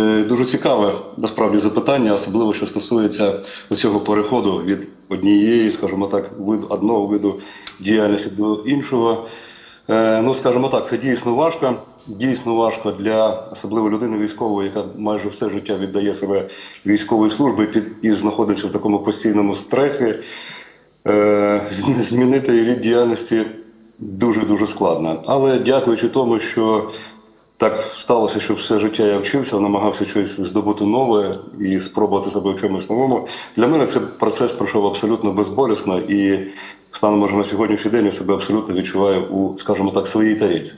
Е, Дуже цікаве насправді запитання, особливо що стосується цього переходу від однієї, скажімо так, виду одного виду діяльності до іншого. Е, Ну, скажімо так, це дійсно важко. Дійсно важко для особливо людини військової, яка майже все життя віддає себе військовій службі під і знаходиться в такому постійному стресі. Е, Змінити рід діяльності дуже дуже складно. Але дякуючи тому, що так сталося, що все життя я вчився, намагався щось здобути нове і спробувати себе в чомусь новому. Для мене цей процес пройшов абсолютно безболісно, і станом може на сьогоднішній день я себе абсолютно відчуваю у, скажімо так, своїй тарілці.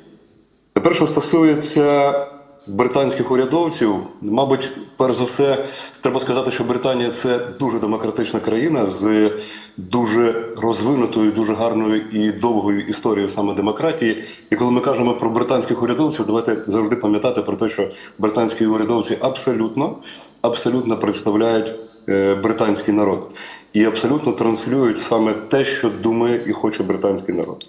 Тепер, що стосується британських урядовців, мабуть, перш за все, треба сказати, що Британія це дуже демократична країна з дуже розвинутою, дуже гарною і довгою історією саме демократії. І коли ми кажемо про британських урядовців, давайте завжди пам'ятати про те, що британські урядовці абсолютно, абсолютно представляють е, британський народ і абсолютно транслюють саме те, що думає і хоче британський народ.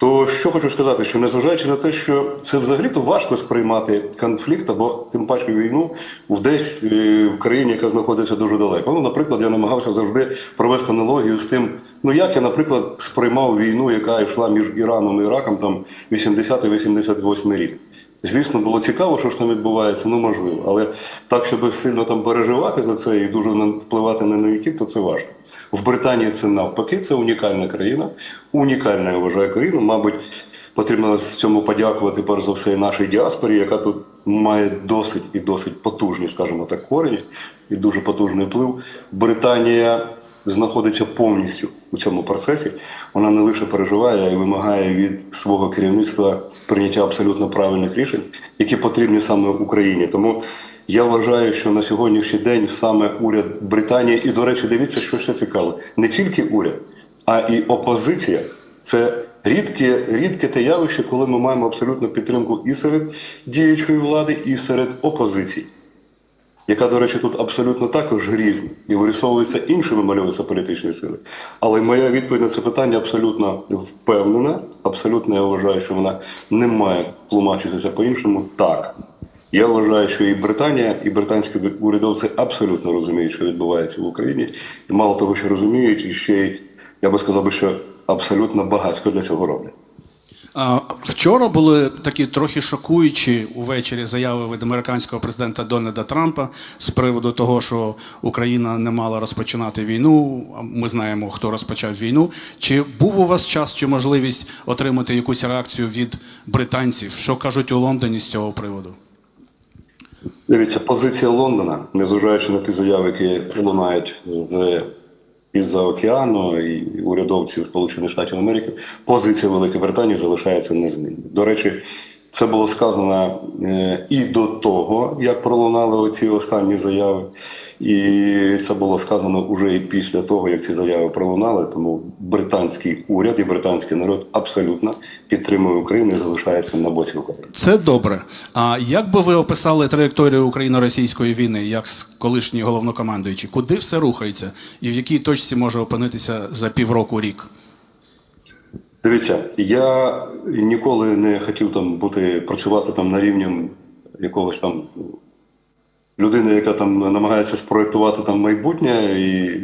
То що хочу сказати, що незважаючи на те, що це взагалі-то важко сприймати конфлікт або тим паче війну в десь е, в країні, яка знаходиться дуже далеко. Ну, наприклад, я намагався завжди провести аналогію з тим, ну як я, наприклад, сприймав війну, яка йшла між Іраном і Іраком там 80-88 рік. Звісно, було цікаво, що ж там відбувається, ну можливо, але так, щоб сильно там переживати за це і дуже впливати на неї, то це важко. В Британії це навпаки, це унікальна країна, унікальна, я вважаю, країна. Мабуть, потрібно з цьому подякувати перш за все нашій діаспорі, яка тут має досить і досить потужні, скажімо так, корені і дуже потужний вплив. Британія знаходиться повністю у цьому процесі. Вона не лише переживає, а й вимагає від свого керівництва прийняття абсолютно правильних рішень, які потрібні саме Україні. Тому я вважаю, що на сьогоднішній день саме уряд Британії, і, до речі, дивіться, що ще цікаво, не тільки уряд, а і опозиція. Це рідке, рідке те явище, коли ми маємо абсолютну підтримку і серед діючої влади, і серед опозиції яка, до речі, тут абсолютно також грізна і вирисовується іншими малюються політичні сили. Але моя відповідь на це питання абсолютно впевнена. Абсолютно я вважаю, що вона не має тлумачитися по-іншому. Так. Я вважаю, що і Британія, і британські урядовці абсолютно розуміють, що відбувається в Україні, і мало того, що розуміють, і ще й я би сказав що абсолютно багатсько для цього роблять. Вчора були такі трохи шокуючі увечері заяви від американського президента Дональда Трампа з приводу того, що Україна не мала розпочинати війну. Ми знаємо, хто розпочав війну. Чи був у вас час чи можливість отримати якусь реакцію від британців? Що кажуть у Лондоні з цього приводу? Дивіться, позиція Лондона, незважаючи на ті заяви, які лунають із-за океану і урядовців Сполучених Штатів Америки, позиція Великої Британії залишається незмінною. До речі, це було сказано е, і до того, як пролунали оці останні заяви, і це було сказано уже і після того, як ці заяви пролунали. Тому британський уряд і британський народ абсолютно підтримує Україну і залишається на боці України. Це добре. А як би ви описали траєкторію україно-російської війни, як колишній головнокомандуючий? Куди все рухається, і в якій точці може опинитися за півроку рік? Дивіться, я ніколи не хотів там бути працювати там на рівні якогось там людини, яка там намагається спроектувати там майбутнє і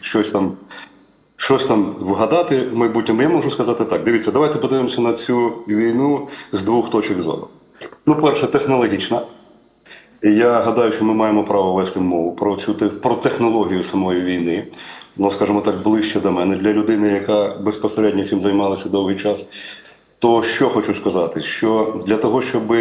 щось там. Щось там вгадати в майбутньому, я можу сказати так. Дивіться, давайте подивимося на цю війну з двох точок зору. Ну, перше, технологічна. Я гадаю, що ми маємо право вести мову про цю про технологію самої війни. Ну, скажімо так, ближче до мене для людини, яка безпосередньо цим займалася довгий час. То що хочу сказати, що для того, щоб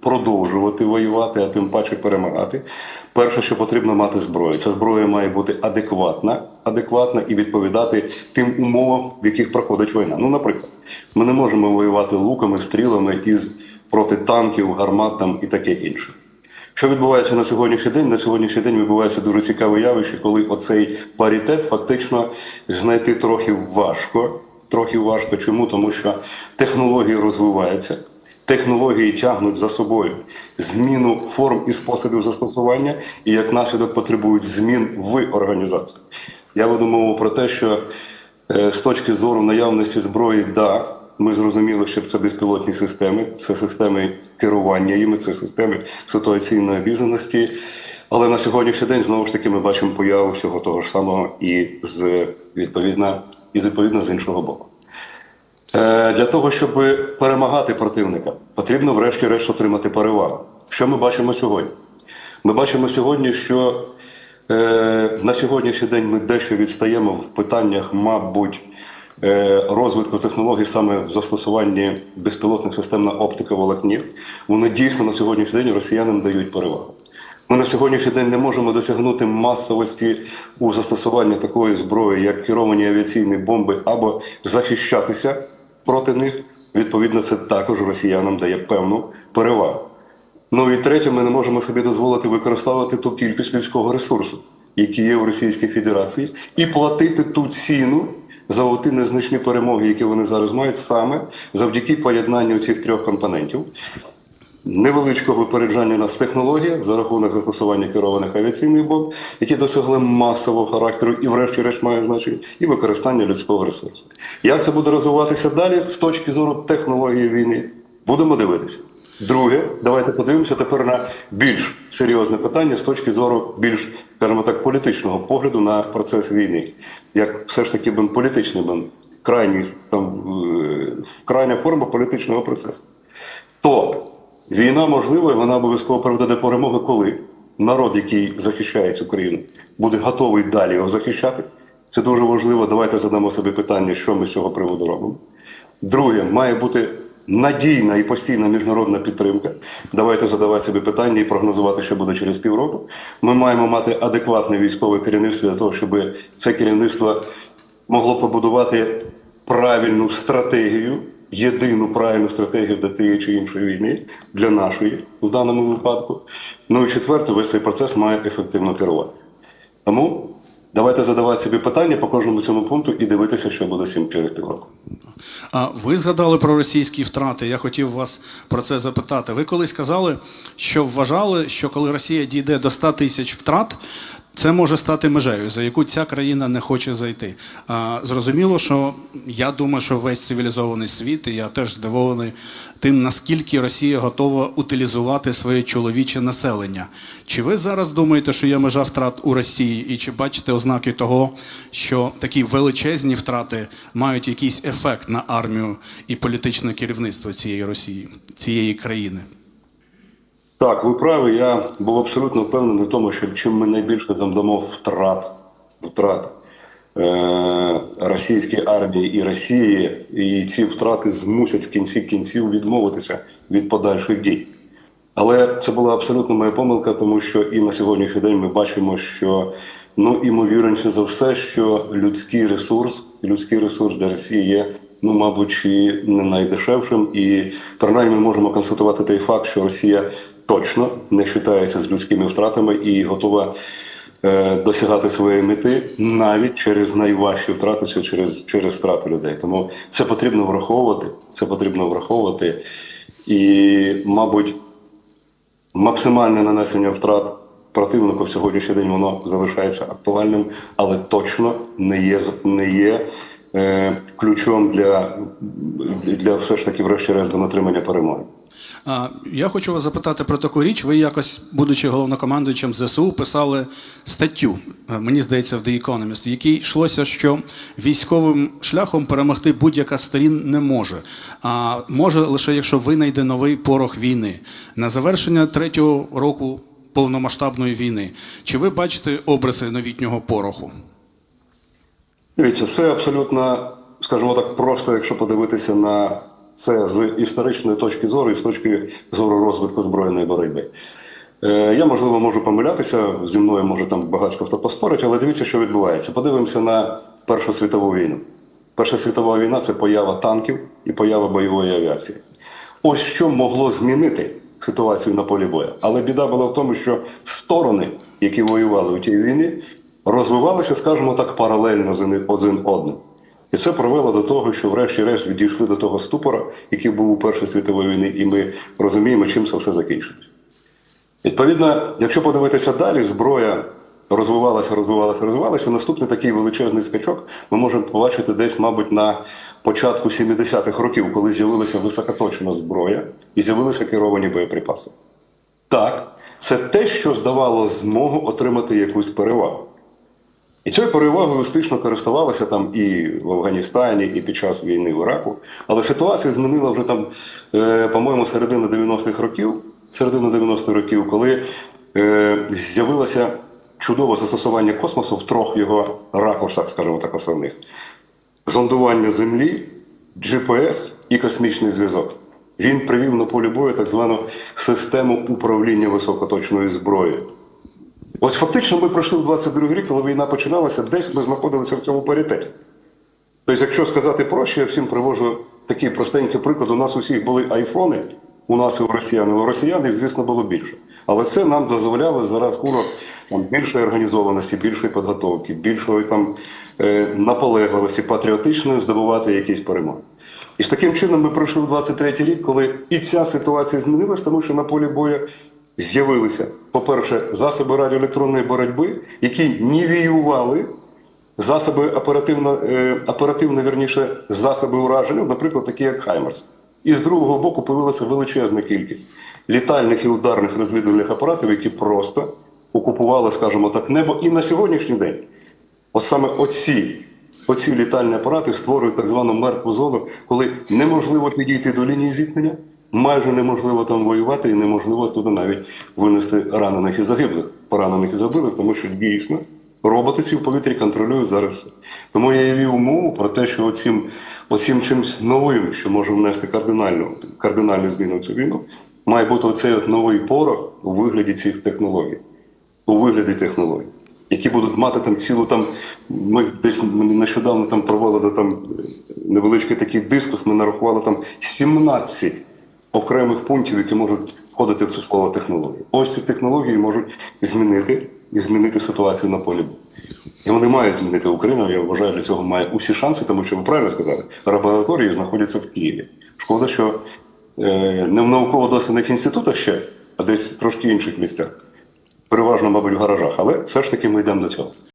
продовжувати воювати, а тим паче перемагати, перше, що потрібно мати зброю. Ця зброя має бути адекватна, адекватна і відповідати тим умовам, в яких проходить війна. Ну, наприклад, ми не можемо воювати луками, стрілами із проти танків, гармат там і таке інше. Що відбувається на сьогоднішній день? На сьогоднішній день відбувається дуже цікаве явище, коли оцей паритет фактично знайти трохи важко. Трохи важко. Чому? Тому що технології розвиваються, технології тягнуть за собою зміну форм і способів застосування, і як наслідок потребують змін в організації. Я веду мову про те, що е, з точки зору наявності зброї, да, ми зрозуміли, що це безпілотні системи, це системи керування їми, це системи ситуаційної обізнаності. Але на сьогоднішній день знову ж таки ми бачимо появу всього того ж самого і з відповідно, і відповідно з іншого боку. Е, Для того, щоб перемагати противника, потрібно врешті-решт отримати перевагу. Що ми бачимо сьогодні? Ми бачимо сьогодні, що е, на сьогоднішній день ми дещо відстаємо в питаннях, мабуть, розвитку технологій саме в застосуванні безпілотних систем на оптиковолокні. Вони дійсно на сьогоднішній день росіянам дають перевагу. Ми на сьогоднішній день не можемо досягнути масовості у застосуванні такої зброї, як керовані авіаційні бомби, або захищатися проти них. Відповідно, це також росіянам дає певну перевагу. Ну і третє, ми не можемо собі дозволити використовувати ту кількість людського ресурсу, який є в Російській Федерації, і платити ту ціну за незначні перемоги, які вони зараз мають, саме завдяки поєднанню цих трьох компонентів невеличкого випереджання нас в технологіях за рахунок застосування керованих авіаційних бомб, які досягли масового характеру і, врешті-решт, мають значення, і використання людського ресурсу. Як це буде розвиватися далі з точки зору технології війни? Будемо дивитися. Друге, давайте подивимося тепер на більш серйозне питання з точки зору більш, скажімо так, політичного погляду на процес війни. Як все ж таки бен політичний бен крайній там е, крайня форма політичного процесу. То війна можлива, і вона обов'язково приведе до перемоги, коли народ, який захищає цю країну, буде готовий далі його захищати. Це дуже важливо. Давайте задамо собі питання, що ми з цього приводу робимо. Друге, має бути надійна і постійна міжнародна підтримка. Давайте задавати собі питання і прогнозувати, що буде через півроку. Ми маємо мати адекватне військове керівництво для того, щоб це керівництво могло побудувати правильну стратегію, єдину правильну стратегію для тієї чи іншої війни, для нашої в даному випадку. Ну і четверте, весь цей процес має ефективно керувати. Тому давайте задавати собі питання по кожному цьому пункту і дивитися, що буде сім через півроку. А ви згадали про російські втрати. Я хотів вас про це запитати. Ви колись казали, що вважали, що коли Росія дійде до 100 тисяч втрат, це може стати межею, за яку ця країна не хоче зайти. А, зрозуміло, що я думаю, що весь цивілізований світ, і я теж здивований тим, наскільки Росія готова утилізувати своє чоловіче населення. Чи ви зараз думаєте, що є межа втрат у Росії, і чи бачите ознаки того, що такі величезні втрати мають якийсь ефект на армію і політичне керівництво цієї Росії, цієї країни? Так, ви праві. Я був абсолютно впевнений в тому, що чим ми найбільше там дамо втрат, втрат е- російській армії і Росії, і ці втрати змусять в кінці кінців відмовитися від подальших дій. Але це була абсолютно моя помилка, тому що і на сьогоднішній день ми бачимо, що ну імовірніше за все, що людський ресурс, людський ресурс для Росії є, ну мабуть, чи не найдешевшим, і принаймні можемо констатувати той факт, що Росія точно не вважається з людськими втратами і готова е, досягати своєї мети навіть через найважчі втрати, через, через втрати людей. Тому це потрібно враховувати. Це потрібно враховувати. І, мабуть, максимальне нанесення втрат противнику в сьогоднішній день воно залишається актуальним, але точно не є не є е, ключом для, для все ж таки, врешті-решт, до отримання перемоги. Я хочу вас запитати про таку річ. Ви якось, будучи головнокомандуючим ЗСУ, писали статтю, е, мені здається, в The Economist, в якій йшлося, що військовим шляхом перемогти будь-яка сторін не може. А може лише якщо винайде новий порох війни. На завершення третього року повномасштабної війни. Чи ви бачите обриси новітнього пороху? Дивіться, все абсолютно, скажімо так, просто, якщо подивитися на це з історичної точки зору і з точки зору розвитку збройної боротьби. Е, Я, можливо, можу помилятися, зі мною може там багатько хто поспорить, але дивіться, що відбувається. Подивимося на Першу світову війну. Перша світова війна це поява танків і поява бойової авіації. Ось що могло змінити ситуацію на полі бою. Але біда була в тому, що сторони, які воювали у тій війні, розвивалися, скажімо так, паралельно один одним. І це привело до того, що врешті-решт відійшли до того ступора, який був у Першій світовій війні, і ми розуміємо, чим це все закінчилось. Відповідно, якщо подивитися далі, зброя розвивалася, розвивалася, розвивалася. Наступний такий величезний скачок ми можемо побачити десь, мабуть, на початку 70-х років, коли з'явилася високоточна зброя і з'явилися керовані боєприпаси. Так, це те, що здавало змогу отримати якусь перевагу. І цією перевагою успішно користувалися там і в Афганістані, і під час війни в Іраку. Але ситуація змінила вже там, е, по-моєму, середина 90-х років, середина 90-х років, коли е, з'явилося чудове застосування космосу в трьох його ракурсах, скажімо так, основних: зондування Землі, GPS і космічний зв'язок. Він привів на полі бою так звану систему управління високоточною зброєю. Ось фактично ми пройшли в 22 рік, коли війна починалася, десь ми знаходилися в цьому паритеті. Тобто, якщо сказати проще, я всім привожу такий простенький приклад. У нас усіх були айфони, у нас і у росіян, у росіян, звісно, було більше. Але це нам дозволяло за рахунок більшої організованості, більшої підготовки, більшої там, е, наполегливості, патріотичної здобувати якісь перемоги. І з таким чином ми пройшли в 23 рік, коли і ця ситуація змінилась, тому що на полі бою з'явилися, по-перше, засоби радіоелектронної боротьби, які нівіювали засоби оперативно, е, оперативно вірніше, засоби ураження, наприклад, такі як Хаймерс. І з другого боку появилася величезна кількість літальних і ударних розвідувальних апаратів, які просто окупували, скажімо так, небо. І на сьогоднішній день, от саме оці, оці літальні апарати створюють так звану мертву зону, коли неможливо підійти до лінії зіткнення, майже неможливо там воювати, і неможливо туди навіть винести ранених і загиблих, поранених і забилих, тому що дійсно роботи ці в повітрі контролюють зараз все. Тому я і вів мову про те, що оцім, оцім чимось новим, що може внести кардинальну, кардинальну зміну в цю війну, має бути оцей от новий порох у вигляді цих технологій, у вигляді технологій, які будуть мати там цілу там. Ми десь нещодавно там проводили там невеличкий такий дискус, ми нарахували там 17 окремих пунктів, які можуть входити в цю слово технологію. Ось ці технології можуть змінити і змінити ситуацію на полі. І вони мають змінити Україну. Я вважаю, для цього має усі шанси, тому що ви правильно сказали, лабораторії знаходяться в Києві. Шкода, що е, не в науково-дослідних інститутах ще, а десь в трошки інших місцях. Переважно, мабуть, в гаражах, але все ж таки ми йдемо до цього.